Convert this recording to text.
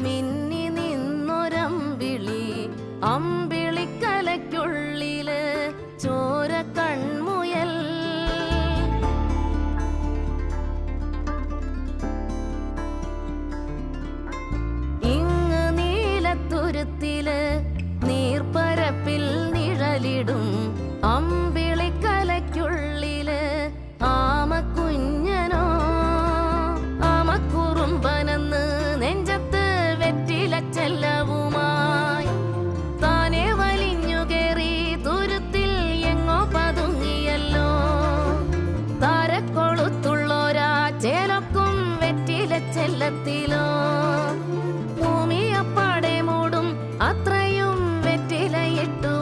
മിന്നി നിന്നൊരമ്പിളി കൺമുയൽ. നീലത്തുരുത്തിൽ നീർപ്പരപ്പിൽ വെറ്റില ചെല്ലത്തിലോ? ഭൂമിയപ്പാടെ മൂടും അത്രയും വെറ്റിലയിട്ടു